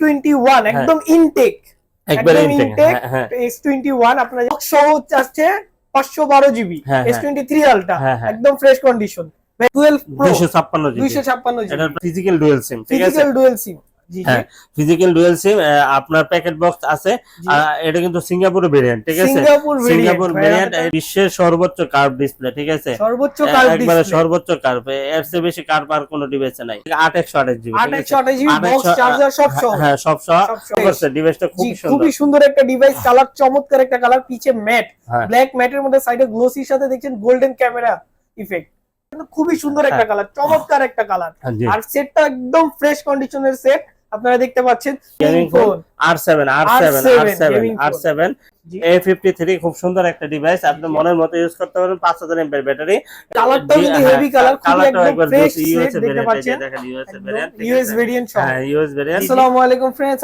S21 একদম intact একদম intact হ্যাঁ, হ্যাঁ। S21 আপনার সহ আসছে 512 GB S twenty S23 ultra হ্যাঁ, হ্যাঁ। একদম fresh condition 12 pro 256 GB 256 GB এটা physical dual SIM physical dual SIM হ্যাঁ ফিজিক্যাল ডুয়াল সিম আপনার প্যাকেট বক্স আছে এটা কিন্তু সিঙ্গাপুর ভেরিয়েন্ট ঠিক আছে? সিঙ্গাপুর ভেরিয়েন্ট বিশ্বের সর্বোচ্চ কার্ভ ডিসপ্লে ঠিক আছে? সর্বোচ্চ কার্ভ একবারে সর্বোচ্চ কার্ভ এর চেয়ে বেশি কার্ভ আর কোনো ডিভাইসে নাই। 8128 জিবি 828 জিবি বক্স চার্জার সব সহ। হ্যাঁ সব সহ। ডিভাইসটা খুব সুন্দর। খুবই সুন্দর একটা ডিভাইস কালার চমৎকার একটা কালার পিছে ম্যাট হ্যাঁ। ব্ল্যাক ম্যাটের মধ্যে সাইডে গ্লোসির সাথে দেখছেন গোল্ডেন ক্যামেরা ইফেক্ট খুবই সুন্দর একটা হ্যাঁ। কালার চমৎকার একটা কালার হ্যাঁ, আর সেটটা একদম ফ্রেশ কন্ডিশনের সেট আপনারা দেখতে পাচ্ছেন gaming phone R7 R7 R7, R7 gaming phone। R7 জি। A53 খুব সুন্দর একটা ডিভাইস আপনি মনের মতো ইউজ করতে পারবেন 5000 এমএএইচ ব্যাটারি কালারটা জি, কিন্তু হ্যাঁ,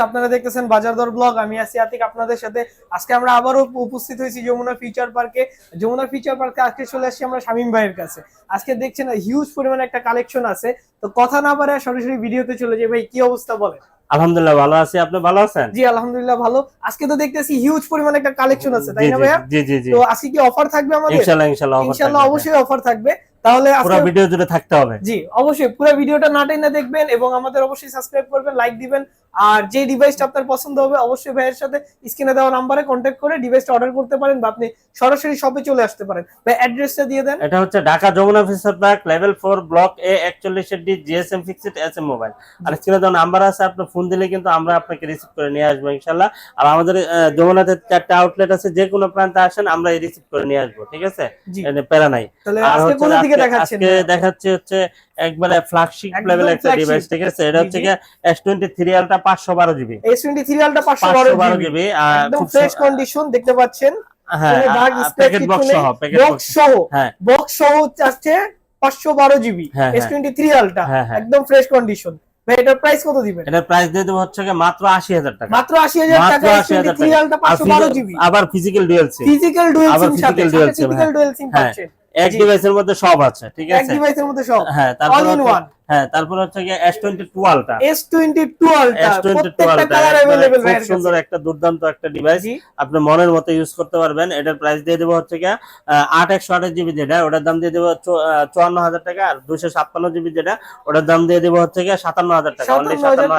আপনারা দেখতেছেন বাজার দর ব্লগ আমি আতিক আপনাদের সাথে। আজকে আমরা আবারও উপস্থিত হয়েছি যমুনা ফিউচার পার্কে যমুনা ফিউচার পার্কে আজকে চলে আসছি আমরা শামীম ভাইয়ের কাছে। আজকে দেখছেন হিউজ পরিমাণে একটা কালেকশন আছে। তো কথা না পারে সরাসরি ভিডিওতে চলে যাই। ভাই কি অবস্থা বলেন? আলহামদুলিল্লাহ ভালো আছি। আপনি ভালো আছেন? জি আলহামদুলিল্লাহ ভালো। আজকে তো দেখতেছি হিউজ পরিমাণে একটা কালেকশন আছে তাই না ভাইয়া? জি জি জি। তো আজকে কি অফার থাকবে আমাদের? ইনশাআল্লাহ ইনশাআল্লাহ offer ইনশাআল্লাহ অবশ্যই অফার থাকবে। তাহলে পুরো ভিডিও জুড়ে থাকতে হবে। জি অবশ্যই। পুরো ভিডিওটা না টেনে দেখবেন এবং আমাদের অবশ্যই সাবস্ক্রাইব করবেন লাইক দিবেন। আর যে ডিভাইসটা আপনার পছন্দ হবে অবশ্যই ভাইয়ের সাথে স্ক্রিনে দেওয়া নাম্বারে কন্ট্যাক্ট করে ডিভাইসটা অর্ডার করতে পারেন বা আপনি সরাসরি শপে চলে আসতে পারেন। ভাই অ্যাড্রেসটা দিয়ে দেন। এটা হচ্ছে Dhaka Jamuna future park level four block A একচল্লিশ D GSM fixed S M mobile আর স্ক্রিনে দেওয়া নাম্বার আছে আপনি ফোন দিলে কিন্তু আমরা আপনাকে রিসিভ করে নিয়ে আসব ইনশাল্লাহ আর আমাদের যমুনাতে চারটা আউটলেট আছে যে কোনো প্রান্তে আসেন আমরা রিসিভ করে নিয়ে আসব ঠিক আছে? প্যারা নাই। আর আজকে হচ্ছে কোন দিকে আজকে- দেখাচ্ছেন দেখাচ্ছে হচ্ছে একবারে ফ্ল্যাগশিপ লেভেল একটা ডিভাইস ঠিক আছে? এটা হচ্ছে জি। গিয়ে এস টোয়েন্টি থ্রি আলটা পাঁচশো বারো জিবি এস টোয়েন্টি থ্রি আলটা পাঁচশো পাঁচশো বারো বারো জিবি জিবি একদম খুব ফ্রেশ কন্ডিশন দেখতে পাচ্ছেন। হ্যাঁ প্যাকেট বক্স। সহ প্যাকেট বক্স সহ। হ্যাঁ বক্স সহ আসছে পাঁচশো বারো জিবি হ্যাঁ, হ্যাঁ। টোয়েন্টি থ্রি আলটা হ্যাঁ, হ্যাঁ। একদম ফ্রেশ কন্ডিশন ভাই এটার প্রাইস কত দিবেন? এটার প্রাইস দিয়ে দেবো হচ্ছে মাত্র আশি হাজার টাকা। মাত্র আশি হাজার মাত্র টাকা এস আশি টোয়েন্টি হাজার থ্রি টাকা। আলটা আর পাঁচশো বারো জিবি আবার physical dual SIM physical dual SIM সাথে ফিজিক্যাল হ্যাঁ। ডুয়েল সিম হ্যাঁ। পাচ্ছেন। এক। ডিভাইসের মধ্যে সব আছে ঠিক এক আছে? ডিভাইসের মধ্যে সব। হ্যাঁ তারপর। হ্যাঁ তারপর হচ্ছে twenty two ultra S twenty two ultra S twenty two প্রত্যেকটা আলটা কালার অ্যাভেলেবেল খুব সুন্দর একটা দুর্দান্ত একটা ডিভাইস আপনি মনের মতো ইউজ করতে পারবেন। এটার প্রাইস দিয়ে দেবো হচ্ছে একশো আঠাশ জিবি যেটা ওটার দাম দিয়ে দেবো চু- আহ, চুয়ান্ন হাজার টাকা আর দুশো ছাপ্পান্ন জিবি যেটা ওটার দাম দিয়ে দেবো হচ্ছে সাতান্ন হাজার টাকা। Only সাতান্ন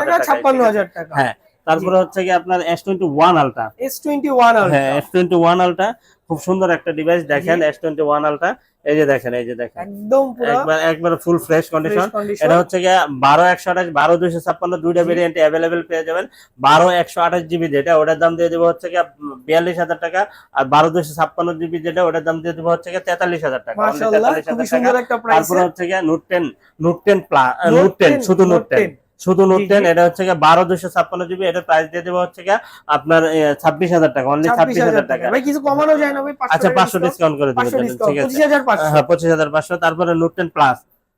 হাজার টাকা হ্যাঁ তারপরে হচ্ছে গিয়ে আপনার S twenty one ultra S twenty one হ্যাঁ এস টোয়েন্টি ওয়ান আলটা খুব সুন্দর একটা ডিভাইস দেখেন এস টোয়েন্টি ওয়ান আলটা এই যে দেখেন এই যে দেখেন। একদম পুরো একবার একবার ফুল ফ্রেশ কন্ডিশন এটা হচ্ছে গিয়ে বারো একশো আঠাশ বারো দুইশো ছাপ্পান্ন দুইটা। ভেরিয়েন্ট অ্যাভেলেবেল পেয়ে যাবেন। বারো একশো আঠাশ জিবি যেটা ওটার দাম দিয়ে দেবো হচ্ছে গিয়ে বিয়াল্লিশ হাজার টাকা। আর বারো দুইশো ছাপ্পান্ন জিবি যেটা ওটার দাম দিয়ে দেবো হচ্ছে গিয়ে তেতাল্লিশ হাজার টাকা। মাশাআল্লাহ 43,000 টাকা। সুন্দর একটা প্রাইস তারপরে হচ্ছে গিয়ে note ten note ten plus Note note ten 10, শুধু নোট টেন 10 শুধু নোট টেন এটা হচ্ছে গিয়ে বারো দুশো ছাপ্পান্ন জিবি এটা প্রাইস দিয়ে দেবো হচ্ছে গিয়ে আপনার ছাব্বিশ হাজার টাকা অনলি ছাব্বিশ হাজার টাকা। কিছু কমানো যায় না আচ্ছা পাঁচশো ডিসকাউন্ট করে দেবো ঠিক আছে। পঁচিশ হাজার পাঁচশো। হ্যাঁ পঁচিশ হাজার পাঁচশো তারপরে note ten plus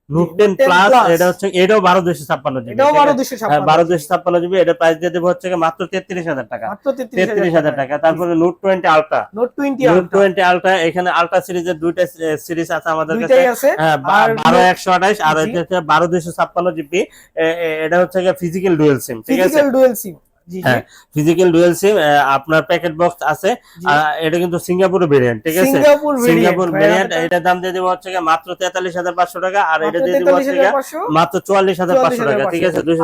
note ten plus এটা হচ্ছে এটাও বারো দুশো ছাপ্পান্ন জিবি এটাও বারো দুশো হ্যাঁ বারো দুশো ছাপ্পান্ন জিবি এটা প্রাইস দিয়ে দেবো হচ্ছে মাত্র তেত্রিশ হাজার টাকা। তেত্রিশ তেত্রিশ হাজার টাকা। তারপরে note twenty ultra note twenty note twenty ultra এখানে আলট্রা সিরিজের দুইটা সিরিজ আছে আমাদের কাছে। আছে। হ্যাঁ আর বারো একশো আঠাশ আর জি। এটা হচ্ছে বারো দুইশো ছাপ্পান্ন জিবি এটা হচ্ছে ফিজিক্যাল ডুয়েল সিম ঠিক আছে? ডুয়েল সিম হ্যাঁ ফিজিক্যাল ডুয়েল সিম আপনার প্যাকেট বক্স আছে এটা কিন্তু সিঙ্গাপুর ভেরিয়েন্ট ঠিক আছে? সিঙ্গাপুর ভেরিয়েন্ট এটার দাম দিয়ে দেবো হচ্ছে মাত্র তেতাল্লিশ হাজার পাঁচশো টাকা আর এটা দিয়ে দেবো হচ্ছে মাত্র চুয়াল্লিশ হাজার পাঁচশো টাকা ঠিক আছে? দুশো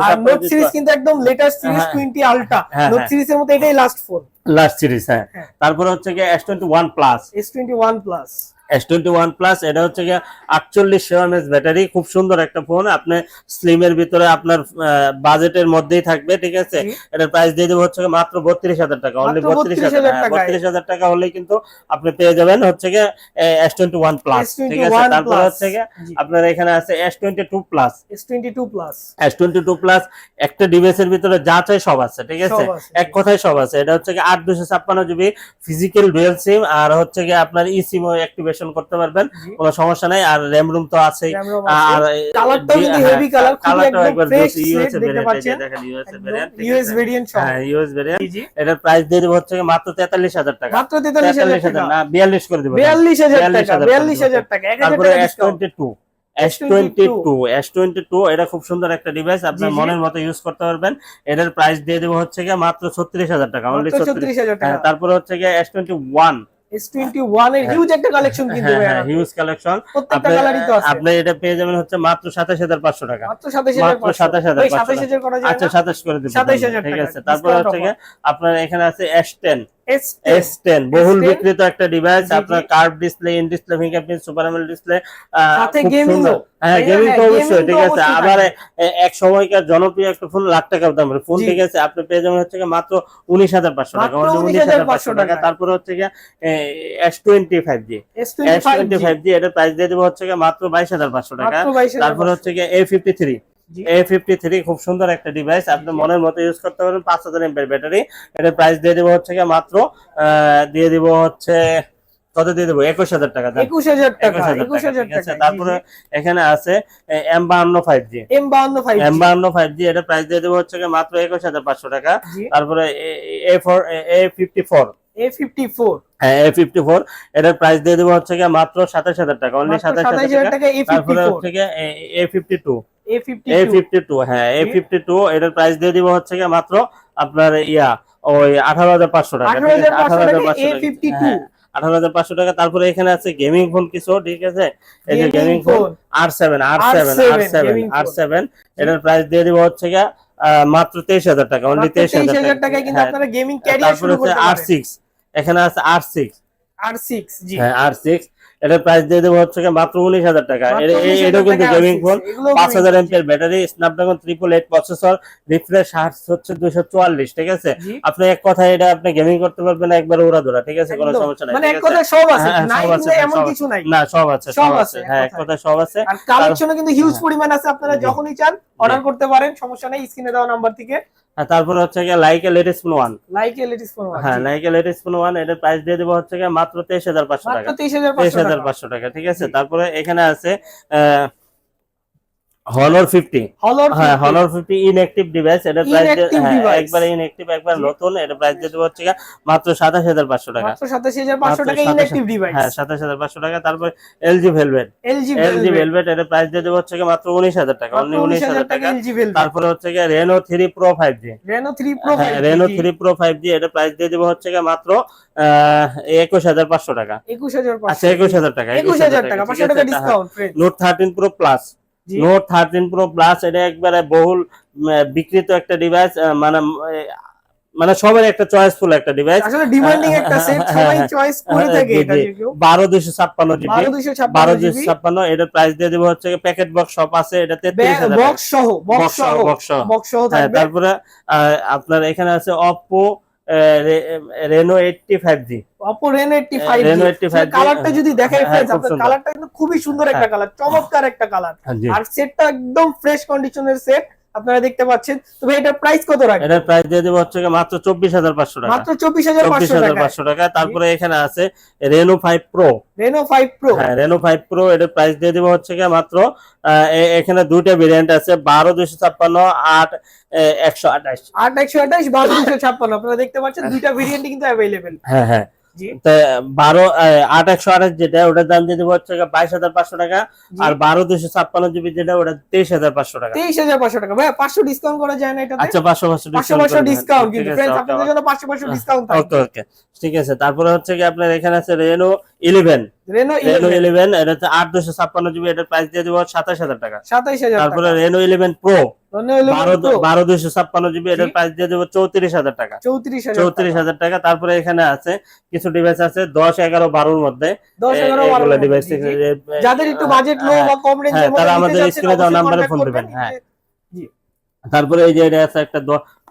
সিরিজ কিন্তু একদম latest series. Twenty ultra note. সিরিজের মধ্যে এটাই লাস্ট ফোন লাস্ট সিরিজ হ্যাঁ। হ্যাঁ। তারপরে হচ্ছে গিয়ে S twenty one plus S twenty one plus S twenty one plus এটা হচ্ছে গিয়ে আটচল্লিশ এমএস ব্যাটারি খুব সুন্দর একটা ফোন আপনি স্লিমের ভিতরে আপনার বাজেটের মধ্যেই থাকবে ঠিক আছে। এটার প্রাইস দিয়ে দেবো হচ্ছে গিয়ে মাত্র বত্রিশ হাজার টাকা। অনলি বত্রিশ 32,000 হাজার। বত্রিশ হাজার টাকা হলেই কিন্তু আপনি পেয়ে যাবেন হচ্ছে গিয়ে এস টোয়েন্টি ওয়ান প্লাস ঠিক আছে? S21 তারপরে। হচ্ছে গিয়ে। আপনার এখানে আছে S twenty two plus S twenty two plus S twenty two plus একটা ডিভাইসের ভিতরে যা চাই সব আছে ঠিক আছে? এক কথায় সব আছে। এটা হচ্ছে কি আট দুশো ছাপ্পান্ন জিবি ফিজিক্যাল ডুয়েল সিম আর হচ্ছে কি আপনার ই সিম অ্যাক্টিভেশন করতে পারবেন কোনো সমস্যা নাই। আর র্যাম রুম তো আছেই আর আছে। কালারটাও কিন্তু হেভি কালার কালারটাও একদম একবার ফ্রেশ ইউএস দেখতে পাচ্ছেন। দেখেন ইউএস ভেরিয়েন্ট ইউএস ভেরিয়েন্ট হ্যাঁ ইউএস ভেরিয়েন্ট এটার প্রাইস দিয়ে দেবো হচ্ছে মাত্র তেতাল্লিশ হাজার টাকা। মাত্র তেতাল্লিশ হাজার তেতাল্লিশ হাজার টাকা। না বিয়াল্লিশ করে দেবো। বিয়াল্লিশ হাজার টাকা 42,000 টাকা। এক হাজার তারপরে টাকা S twenty two S twenty two S twenty two এটা খুব সুন্দর একটা ডিভাইস আপনার। মনের মতো ইউজ করতে পারবেন। এটার প্রাইস দিয়ে দেবো হচ্ছে মাত্র ছত্রিশ হাজার টাকা অনলি ছত্রিশ ছত্রিশ। হাজার টাকা। হ্যাঁ তারপরে হচ্ছে এস টোয়েন্টি ওয়ান এর হিউজ একটা কালেকশন কিন্তু হ্যাঁ হ্যাঁ। হিউজ কালেকশন প্রত্যেকটা কালারই তো আছে। আপনি এটা পেয়ে যাবেন হচ্ছে মাত্র সাতাশ হাজার পাঁচশো টাকা। মাত্র সাতাশ হাজার মাত্র 27,500 সাতাশ হাজার করা যায় আচ্ছা না সাতাশ করে দিবেন 27,000 ঠিক আছে তারপরে হচ্ছে আপনার এখানে আছে S ten S S ten বহুল বিক্রিত একটা ডিভাইস। আপনার curve display in display fingerprint super AMOLED display সাথে ও। হ্যাঁ গেমিং তো হ্যাঁ, অবশ্যই ঠিক আছে। আবার এক সময়কার জনপ্রিয় একটা ফোন লাখ টাকা দাম ফোন ঠিক আছে আপনি পেয়ে যাবেন হচ্ছে মাত্র উনিশ হাজার পাঁচশো টাকা। মাত্র উনিশ হাজার পাঁচশো 19,500 টাকা। তারপরে হচ্ছে twenty five G S S twenty twenty five G এটার প্রাইস দিয়ে দেবো হচ্ছে মাত্র বাইশ হাজার পাঁচশো টাকা। তারপরে হচ্ছে গিয়ে A fifty three G. A fifty three খুব সুন্দর একটা ডিভাইস আপনি মনের মতো ইউজ করতে পাঁচ হাজার এমপের ব্যাটারি এটার প্রাইস দিয়ে দেবো হচ্ছে গিয়ে মাত্র দিয়ে দিব হচ্ছে কত দিয়ে দেবো একুশ হাজার টাকা একুশ হাজার টাকা একুশ হাজার টাকা, তারপরে এখানে আছে এম বাহান্ন ফাইভ জি এম বাউন্ন ফাইভ এম বাহান্ন ফাইভ জি এটা প্রাইস দিয়ে দেবো হচ্ছে মাত্র একুশ হাজার পাঁচশো টাকা তারপরে A four A fifty four A fifty four হ্যাঁ এ ফিফটি ফোর এটার প্রাইস দিয়ে দেবো হচ্ছে গিয়ে মাত্র টাকা অনলি টাকা। তারপরে হচ্ছে হ্যাঁ এ ফিফটি টু এটার প্রাইস দিয়ে দিব হচ্ছে গিয়ে মাত্র আপনার ইয়া ওই আঠারো হাজার পাঁচশো টাকা। আঠারো হাজার পাঁচশো টাকা এ টাকা। ফিফটি টু হ্যাঁ, আঠারো হাজার পাঁচশো টাকা। তারপরে এখানে আছে গেমিং ফোন কিছু ঠিক আছে? এই যে গেমিং ফোন। আর সেভেন আর সেভেন আর সেভেন আর সেভেন এটার প্রাইস দিয়ে দিব হচ্ছে গিয়ে মাত্র তেইশ হাজার টাকা অনলি তেইশ হাজার টাকায় কিন্তু হ্যাঁ, আপনারা গেমিং ক্যারিয়ার শুরু করতে আর পারেন সিক্স এখানে আছে আর সিক্স আর সিক্স জি। হ্যাঁ আর সিক্স এটার প্রাইস দিয়ে দেবো হচ্ছে মাত্র উনিশ হাজার টাকা। মাত্র এটা- 19,000 এটাও কিন্তু গেমিং ফোন পাঁচ হাজার gaming, battery Snapdragon triple eight processor refresh hertz হচ্ছে দুইশো চুয়াল্লিশ ঠিক আছে? আপনি এক কথা এটা আপনি গেমিং করতে পারবেন একবার ওরা ধরা ঠিক আছে? কোনো সমস্যা নাই মানে এক? কথায় সব আছে। হ্যাঁ, নাই সব আছে, হ্যাঁ, এমন কিছু নাই। না সব আছে সব আছে, হ্যাঁ এক কথায়। কথা সব আছে। আর কালেকশনও কিন্তু হিউজ হ্যাঁ। পরিমাণ আছে আপনারা যখনই চান অর্ডার করতে পারেন সমস্যা নেই স্ক্রিনে দেওয়া নাম্বার থেকে। হ্যাঁ তারপরে হচ্ছে গিয়ে লাইকে latest phone one like latest phone হ্যাঁ লাইকে লেটেস্ট ফোন ওয়ান এটার প্রাইস দিয়ে দেবো হচ্ছে গিয়ে মাত্র তেইশ হাজার পাঁচশো মাত্র টাকা। তেইশ হাজার পাঁচশো হাজার টাকা। পাঁচশো টাকা ঠিক আছে? তারপরে এখানে আছে হনর ফিফটি হলর হ্যাঁ হনর ফিফটি ইনঅ্যাক্টিভ ডিভাইস এটা প্রাইস Inactive device। একবারে একবার নতুন এটা প্রাইস দিয়ে দেবো হচ্ছে মাত্র সাতাশ হাজার পাঁচশো টাকা। মাত্র সাতাশি হাজার পাঁচশো মাত্র টাকা 27,000 ইনঅ্যাক্টিভ ডিভাইস হ্যাঁ সাতাশ হাজার পাঁচশো টাকা তারপর LG Velvet LG LG Velvet এটা প্রাইস দেবো হচ্ছে মাত্র উনিশ হাজার টাকা অনলি উনিশ হাজার টাকা এলজি ভেলভেট তারপরে হচ্ছে গিয়ে Reno three pro five G Reno three pro হ্যাঁ Reno three pro five G এটা প্রাইস দিয়ে দেবো হচ্ছে মাত্র একুশ হাজার পাঁচশো টাকা। একুশ হাজার আচ্ছা একুশ হাজার টাকা একুশ হাজার টাকা ঠিক পাঁচশো আছে? টাকা হ্যাঁ। Discount Note thirteen pro plus. Note thirteen pro plus এটা একবারে বহুল উম, বিক্রিত একটা ডিভাইস মানে মানে সবার একটা চয়েসফুল একটা ডিভাইস আসলে ডিমান্ডিং একটা সেট সবাই চয়েস করে থাকে এটা দুশো ছাপ্পান্ন জিবি বারো দুশো ছাপ্পান্ন বারো দুশো জিবি ছাপ্পান্ন এটার প্রাইস দিয়ে দেবো হচ্ছে প্যাকেট বক্স শপ আছে এটা তেত্রিশ হাজার বক্স সহ বক্স সহ বক্স সহ। বক্স সহ হ্যাঁ থাকবে। তারপরে আপনার এখানে আছে Oppo Reno eighty five G Oppo Reno 85 Reno 85 কালারটা যদি দেখাই হ্যাঁ, ফ্রেন্ডস আপনার কালারটা কিন্তু খুবই সুন্দর একটা কালার চমৎকার একটা কালার জি। আর সেটটা একদম ফ্রেশ কন্ডিশনের সেট আপনারা দেখতে পাচ্ছেন তো ভাই এটার প্রাইস কত রাখবেন? এটার প্রাইস দিয়ে দেবো হচ্ছে মাত্র চব্বিশ হাজার পাঁচশো টাকা। মাত্র চব্বিশ হাজার চব্বিশ পাঁচশো হাজার টাকা পাঁচশো টাকা তারপরে এখানে আছে Reno five pro Reno five pro হ্যাঁ রেনো ফাইভ প্রো এটার প্রাইস দিয়ে দেবো হচ্ছে গিয়ে মাত্র এখানে দুইটা ভেরিয়েন্ট আছে বারো দুশো ছাপ্পান্ন আট একশো আঠাশ। আট একশো আঠাশ বারো দুশো ছাপ্পান্ন। আপনারা দেখতে পাচ্ছেন দুইটা ভেরিয়েন্টই কিন্তু অ্যাভেলেবেল হ্যাঁ হ্যাঁ। বারো আট একশো আঠাশ যেটা ওটার দাম দিয়ে দেবো হচ্ছে বাইশ হাজার পাঁচশো টাকা। আর বারো দুশো ছাপ্পান্ন জিবি যেটা ওটা তেইশ হাজার পাঁচশো টাকা। তেইশ হাজার পাঁচশো টাকা। ভাই পাঁচশো ডিসকাউন্ট করা যায় না এটা আচ্ছা পাঁচশো পাঁচশো পাঁচশো পাঁচশো ডিসকাউন্ট কিন্তু আপনাদের জন্য পাঁচশো পাঁচশো ডিসকাউন্ট ওকে ওকে। ঠিক আছে তারপরে হচ্ছে কি আপনার এখানে আছে Reno eleven Reno Reno eleven eleven এটা হচ্ছে আট দুশো ছাপ্পান্ন জিবি এটার প্রাইস দিয়ে দেবো টাকা। সাতাইশ হাজার তারপরে রেনো ইলেভেন প্রো বারো ছাপ্পান্ন জিবি এটার প্রাইস দিয়ে দেবো চৌত্রিশ হাজার টাকা। চৌত্রিশ হাজার টাকা। তারপরে এখানে আছে কিছু ডিভাইস আছে দশ এগারো বারোর মধ্যে। ডিভাইস। যাদের একটু বাজেট লো হ্যাঁ, বা কম রেঞ্জের হ্যাঁ, তারা আমাদের এ দেওয়া number-এ phone দিবেন, হ্যাঁ। তারপরে এই যে এটা আছে একটা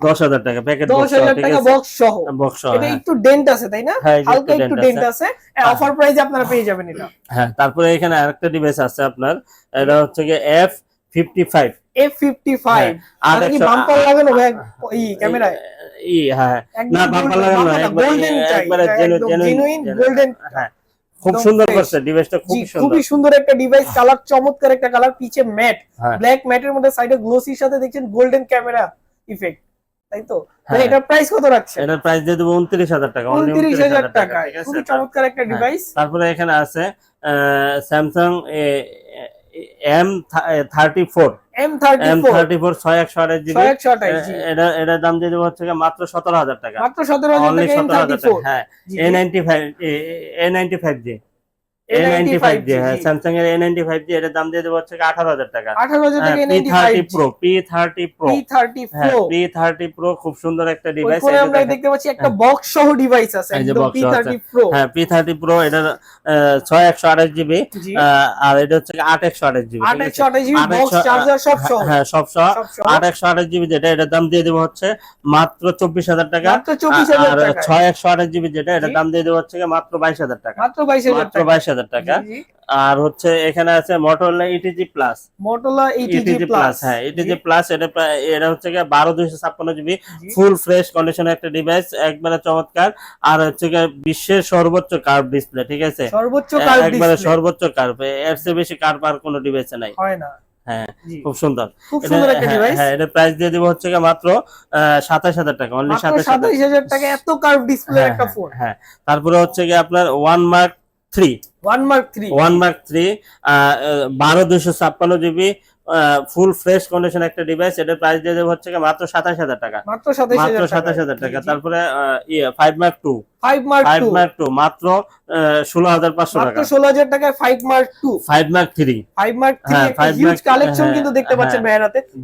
দ- দশ হাজার টাকা প্যাকেট দশ হাজার টাকা বক্স সহ। বক্স এটা একটু ডেন্ট আছে তাই না? হ্যাঁ, হালকা একটু ডেন্ট আছে। অফার প্রাইসে আপনারা পেয়ে যাবেন এটা। হ্যাঁ তারপরে এখানে আরেকটা ডিভাইস আছে আপনার এটা হচ্ছে কি F fifty five F fifty five আর কি বাম্পার লাগানো? ভাই এই ক্যামেরায়। ই হ্যাঁ। না বাম্পার লাগানো একবারে গোল্ডেন চাই একবারে জেনুইন গোল্ডেন হ্যাঁ খুব সুন্দর fresh। করছে ডিভাইসটা খুব সুন্দর খুবই সুন্দর। একটা ডিভাইস কালার চমৎকার একটা কালার পিছে ম্যাট হ্যাঁ। ব্ল্যাক ম্যাটের মধ্যে সাইডে গ্লোসির সাথে দেখছেন গোল্ডেন ক্যামেরা ইফেক্ট তাই তো হ্যাঁ। এটার প্রাইস কত রাখছেন? এটার প্রাইস দিয়ে দেবো উনত্রিশ হাজার টাকা উনত্রিশ হাজার টাকা? খুবই চমৎকার একটা হ্যাঁ। ডিভাইস তারপরে এখানে আছে Samsung M thirty four M thirty four ছয় একশো আঠাশ জিবি। এটা এটার দাম দিয়ে দেবো হচ্ছে মাত্র সতেরো হাজার টাকা। মাত্র সতেরো হাজার টাকা হ্যাঁ। A ninety five A ninety five G Samsung এর এ নাইনটি ফাইভ জি এটার দাম দিয়ে দেবো হচ্ছে আঠারো হাজার টাকা। আঠারো হাজার টাকা P thirty pro P thirty pro thirty হ্যাঁ প্রো পি থার্টি প্রো খুব সুন্দর একটা ডিভাইস আমরা দেখতে পাচ্ছি একটা বক্স সহ ডিভাইস আছে এই যে একদম box পি থার্টি প্রো হ্যাঁ পি থার্টি প্রো এটার ছয় একশো আঠাশ জিবি আর এটা হচ্ছে আট একশো আঠাশ জিবি আট একশো আঠাশ জিবি আট বক্স একশো- চার্জার সব সহ। হ্যাঁ সব সহ। আট একশো আঠাশ জিবি যেটা এটার দাম দিয়ে দেবো হচ্ছে মাত্র চব্বিশ হাজার টাকা। মাত্র চব্বিশ হাজার ছয় একশো আঠাশ জিবি যেটা এটার দাম দিয়ে দেবো হচ্ছে মাত্র বাইশ হাজার টাকা। মাত্র বাইশ হাজার মাত্র বাইশ হাজার টাকা। জি, জি। আর হচ্ছে এখানে আছে Motorola ETG plus Motorola ETG ETG plus হ্যাঁ ইটিজি প্লাস এটা প্রায়- এটা হচ্ছে গিয়ে বারো দুইশো ছাপ্পান্ন জিবি ফুল ফ্রেশ কন্ডিশনের একটা ডিভাইস একবারে চমৎকার। আর হচ্ছে গিয়ে বিশ্বের সর্বোচ্চ কার্ভ ডিসপ্লে ঠিক আছে? সর্বোচ্চ কার্ভ একবারে সর্বোচ্চ কার্ভ এর চেয়ে বেশি কার্ভ আর কোনো ডিভাইসে নাই। হয় না। হ্যাঁ খুব সুন্দর। খুব সুন্দর একটা হ্যাঁ, ডিভাইস হ্যাঁ এটা প্রাইস দিয়ে দিব হচ্ছে মাত্র সাতাশ হাজার টাকা অনলি সাতাশ হাজার। টাকা এত কার্ভ ডিসপ্লে হ্যাঁ, একটা হ্যাঁ, ফোন হ্যাঁ। তারপরে হচ্ছে গিয়ে আপনার one Mark three one Mark three one Mark three বারো দুশো ছাপ্পান্ন জিবি ফুল ফ্রেশ কন্ডিশন একটা ডিভাইস এটার প্রাইস দিয়ে দেবো হচ্ছে মাত্র সাতাশ হাজার টাকা। মাত্র সাতাশ হাজার টাকা। তারপরে ইয়ে five Mark two five Mark five Mark two মাত্র ষোলো হাজার পাঁচশো টাকা। ষোলো হাজার টাকায় five Mark two five Mark three five Mark হ্যাঁ, একটা five কালেকশন কিন্তু দেখতে পাচ্ছেন হ্যাঁ।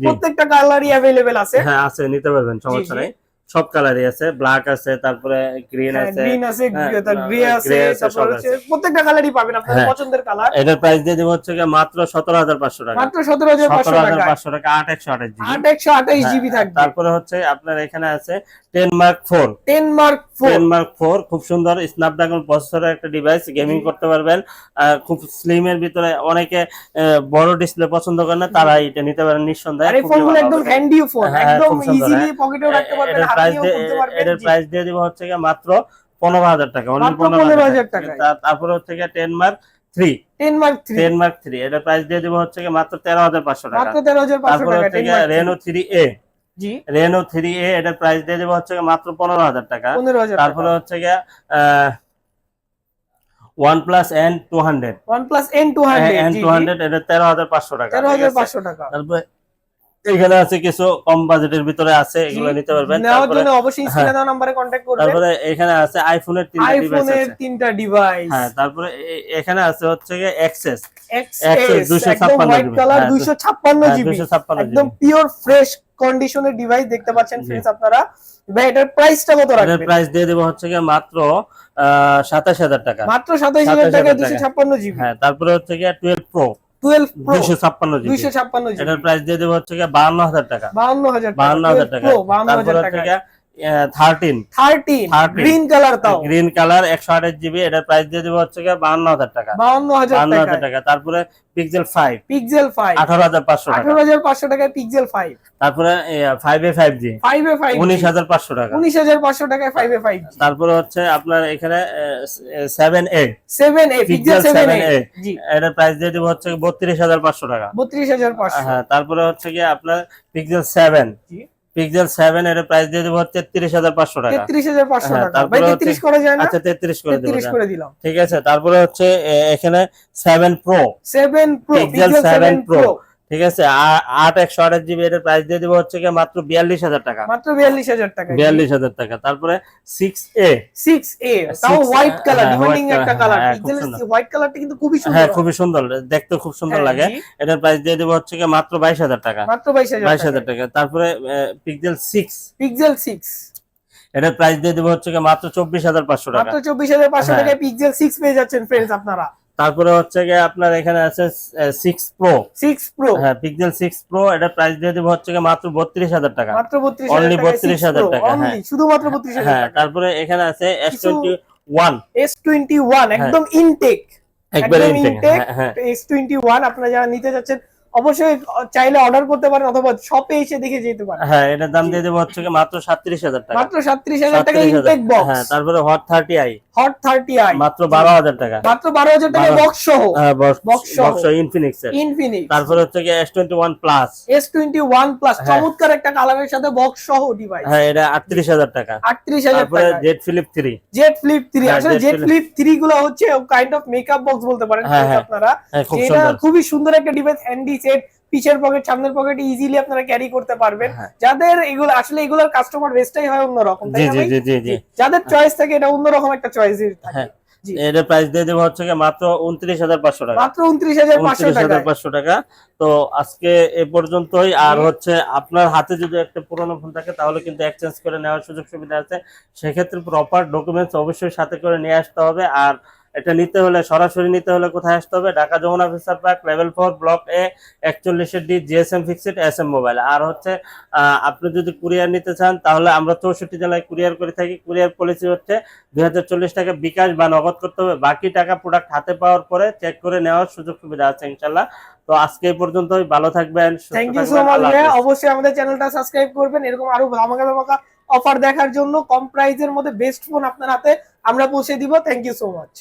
প্রত্যেকটা কালারই অ্যাভেলেবেল আছে। হ্যাঁ আছে নিতে পারবেন সমস্যা। নেই। সব কালারই আছে ব্ল্যাক আছে তারপরে গ্রিন আছে গ্রিন আছে হ্যাঁ, গ্রে আছে তারপর আছে। প্রত্যেকটা কালারই পাবেন আপনাদের হ্যাঁ। পছন্দের কালার। এটার প্রাইস দিয়ে দেবো হচ্ছে মাত্র সতেরো হাজার পাঁচশো টাকা। মাত্র সতেরো হাজার পাঁচশো সতেরো হাজার টাকা পাঁচশো টাকা আট একশো আঠাশ জিবি। আট একশো আঠাইশ জিবি থাকবে। তারপরে হচ্ছে আপনার এখানে আছে ten Mark four ten Mark ten Mark four খুব সুন্দর স্ন্যাপড্রাগন প্রসেসরের একটা ডিভাইস গেমিং করতে পারবেন। খুব স্লিম এর ভিতরে অনেকে বড় ডিসপ্লে পছন্দ করে না তারা এটা নিতে পারেন নিঃসন্দেহে। এই ফোনগুলো একদম হ্যান্ডি ফোন একদম ইজিলি। পকেটেও রাখতে পারবেন এটার প্রাইস দিয়ে দিব হচ্ছে মাত্র পনেরো হাজার টাকা মাত্র 15,000 টাকায়। তা- তারপরে হচ্ছে ten Mark three ten Mark three ten Mark three এটার প্রাইস দিয়ে দিব হচ্ছে মাত্র তেরো হাজার পাঁচশো টাকা। মাত্র তেরো হাজার পাঁচশো টাকা Reno three A G. Reno three A এটার প্রাইস দিয়ে দেবো হচ্ছে মাত্র পনেরো হাজার টাকা। তারপরে হচ্ছে গিয়ে OnePlus N two hundred OnePlus N two N hundred two hundred এটা তেরো হাজার পাঁচশো টাকা। তেরো হাজার পাঁচশো টাকা। তারপরে এখানে আছে কিছু কম বাজেটের ভিতরে আছে এগুলো নিতে পারবেন। নেওয়ার জন্য অবশ্যই স্ক্রিনে দেওয়া নাম্বারে কন্ট্যাক্ট করবেন। তারপরে এখানে আছে আইফোনের তিনটা ডিভাইস আইফোনের তিনটা ডিভাইস হ্যাঁ তারপরে এখানে আছে হচ্ছে গিয়ে XS XS 256 white GB colour হ্যাঁ, 256 জিবি একদম পিওর ফ্রেশ কন্ডিশনের ডিভাইস দেখতে পাচ্ছেন। ফ্রেন্ডস আপনারা। ভাই এটার প্রাইসটা কত এটার রাখবেন? প্রাইস দিয়ে দেবো হচ্ছে গিয়ে মাত্র সাতাশ হাজার টাকা। মাত্র 27000 টাকা। 256 জিবি হ্যাঁ তারপরে হচ্ছে গিয়ে টুয়েলভ প্রো 12 প্রো দুইশো ছাপ্পান্ন জিবি। 256 জিবি। এটার প্রাইস দিয়ে দেবো হচ্ছে গিয়ে বাহান্ন হাজার টাকা। 52000 টাকা বাহান্ন হাজার টাকা। প্রো 52000 তারপরে হচ্ছে থার্টিন 13 13 গ্রিন কালার তাও। গ্রিন কালার একশো আঠাশ জিবি এটার প্রাইস দিয়ে দেবো হচ্ছে বাহান্ন হাজার টাকা। 52000 বাহান্ন টাকা হাজার টাকা। তারপরে পিক্সেল ফাইভ পিক্সেল 5 আঠারো হাজার পাঁচশো টাকা। 18500 টাকায় পিক্সেল 5 তারপরে ফাইভ এ ফাইভ জি 5 এ 5 উনিশ হাজার পাঁচশো টাকা। 19500 টাকায় 5 এ 5 তারপরে হচ্ছে আপনার এখানে seven A 7 A Pixel Pixel 7 A এটার প্রাইস দিয়ে দেবো হচ্ছে বত্রিশ হাজার পাঁচশো টাকা। 32500 হ্যাঁ তারপরে হচ্ছে কি আপনার পিক্সেল সেভেন পিক্সেল 7 এর প্রাইস দিয়ে দেব হচ্ছে তেত্রিশ হাজার পাঁচশো টাকা। 33500 হ্যাঁ, টাকা। ভাই 33 করা যায় না? আচ্ছা তেত্রিশ করে দিলাম 33 করে দিলাম। ঠিক আছে তারপরে হচ্ছে এখানে 7 pro 7 pro Pixel Pixel 7 7 pro pro ঠিক আছে? আট একশো আট জিবি এটার প্রাইস দিয়ে দিব হচ্ছে কি মাত্র বিয়াল্লিশ হাজার টাকা। মাত্র বিয়াল্লিশ হাজার টাকা। বিয়াল্লিশ হাজার টাকা। তারপরে সিক্স এ সিক্স এ তাও হোয়াইট কালার ডিমান্ডিং একটা কালার হোয়াইট কালারটা কিন্তু খুবই সুন্দর হ্যাঁ খুবই সুন্দর দেখতে খুব সুন্দর হ্যাঁ, লাগে। এটার প্রাইস দিয়ে দিব হচ্ছে কি মাত্র বাইশ হাজার টাকা। মাত্র বাইশ হাজার বাইশ হাজার টাকা। তারপরে পিক্সেল সিক্স পিক্সেল সিক্স এটার প্রাইস দিয়ে দিব হচ্ছে কি মাত্র চব্বিশ হাজার পাঁচশো টাকা। মাত্র চব্বিশ হাজার পাঁচশো হ্যাঁ। টাকায় পিক্সেল সিক্স পেয়ে যাচ্ছেন ফ্রেন্ডস আপনারা। তারপরে হচ্ছে গিয়ে আপনার এখানে আছে সিক্স প্রো 6 প্রো হ্যাঁ পিক্সেল সিক্স প্রো এটা প্রাইস দিয়ে দেবো হচ্ছে গিয়ে মাত্র বত্রিশ হাজার টাকা। মাত্র 32000 অনলি টাকা 32,000 টাকা, হ্যাঁ। শুধুমাত্র 32000 হ্যাঁ তারপরে এখানে আছে এস টোয়েন্টি ওয়ান S21 একদম ইনটেক একবার ইনটেক হ্যাঁ হ্যাঁ। S21 আপনারা যারা নিতে যাচ্ছেন অবশ্যই চাইলে অর্ডার করতে পারেন অথবা শপে এসে দেখে যেতে পারেন। হ্যাঁ এটার দাম দিয়ে দেবো হচ্ছে মাত্র সাতত্রিশ হাজার টাকা। মাত্র সাতত্রিশ হাজার টাকা ইনটেক বক্স হ্যাঁ তারপরে Hot thirty I Hot thirty I মাত্র বারো হাজার টাকা। মাত্র বারো হাজার টাকা বক্স সহ। হ্যাঁ বক্স বক্স ইনফিনিক্স ইনফিনিক্স তারপরে হচ্ছে কি S twenty one plus S twenty one plus. চমৎকার একটা কালারের সাথে বক্স সহ ডিভাইস হ্যাঁ এটা আটত্রিশ হাজার টাকা। আটত্রিশ হাজার তারপরে টাকা। Z flip three Z flip three আসলে জেড ফ্লিপ থ্রি গুলো হচ্ছে কাইন্ড অফ মেকআপ বক্স বলতে পারেন। হ্যাঁ, হ্যাঁ। আপনারা। হ্যাঁ এটা খুবই সুন্দর একটা ডিভাইস হ্যান্ডি সেট পিছের পকেট সামনের পকেটে ইজিলি আপনারা ক্যারি করতে পারবেন। হ্যাঁ। যাদের এগুলো আসলে এগুলোর কাস্টমার বেসটাই হয় অন্যরকম তাই না যাদের চয়েস থাকে এটা অন্যরকম একটা চয়েস থাকে। হ্যাঁ। প্রাইস দিয়ে দেবো হচ্ছে মাত্র উনত্রিশ হাজার পাঁচশো টাকা। মাত্র উনত্রিশ হাজার পাঁচশো উনত্রিশ টাকা হাজার পাঁচশো টাকা। তো আজকে এ পর্যন্তই। আর হচ্ছে আপনার হাতে যদি একটা পুরোনো ফোন থাকে তাহলে কিন্তু এক্সচেঞ্জ করে নেওয়ার সুযোগ সুবিধা আছে। সেক্ষেত্রে প্রপার ডকুমেন্টস অবশ্যই সাথে করে নিয়ে আসতে হবে। আর এটা নিতে হলে সরাসরি নিতে হলে কোথায় আসতে হবে? Dhaka Jamuna officer park level four block A একচল্লিশের D GSM fixed S M mobile. আর হচ্ছে আপনি যদি কুরিয়ার নিতে চান তাহলে আমরা চৌষট্টি জেলায় কুরিয়ার করে থাকি। কুরিয়ার পলিসি হচ্ছে দুই হাজার চল্লিশ টাকা বিকাশ বা নগদ করতে হবে। বাকি টাকা প্রোডাক্ট হাতে পাওয়ার পরে চেক করে নেওয়ার সুযোগ সুবিধা আছে ইনশাল্লাহ। তো আজকে এই পর্যন্তই। ভালো থাকবেন থ্যাংক ইউ সো মাচ অবশ্যই আমাদের চ্যানেলটা সাবস্ক্রাইব করবেন। এরকম আরও ধামাকা ধামাকা অফার দেখার জন্য কম প্রাইজের মধ্যে বেস্ট ফোন আপনার হাতে আমরা পৌঁছে দিব। Thank you so much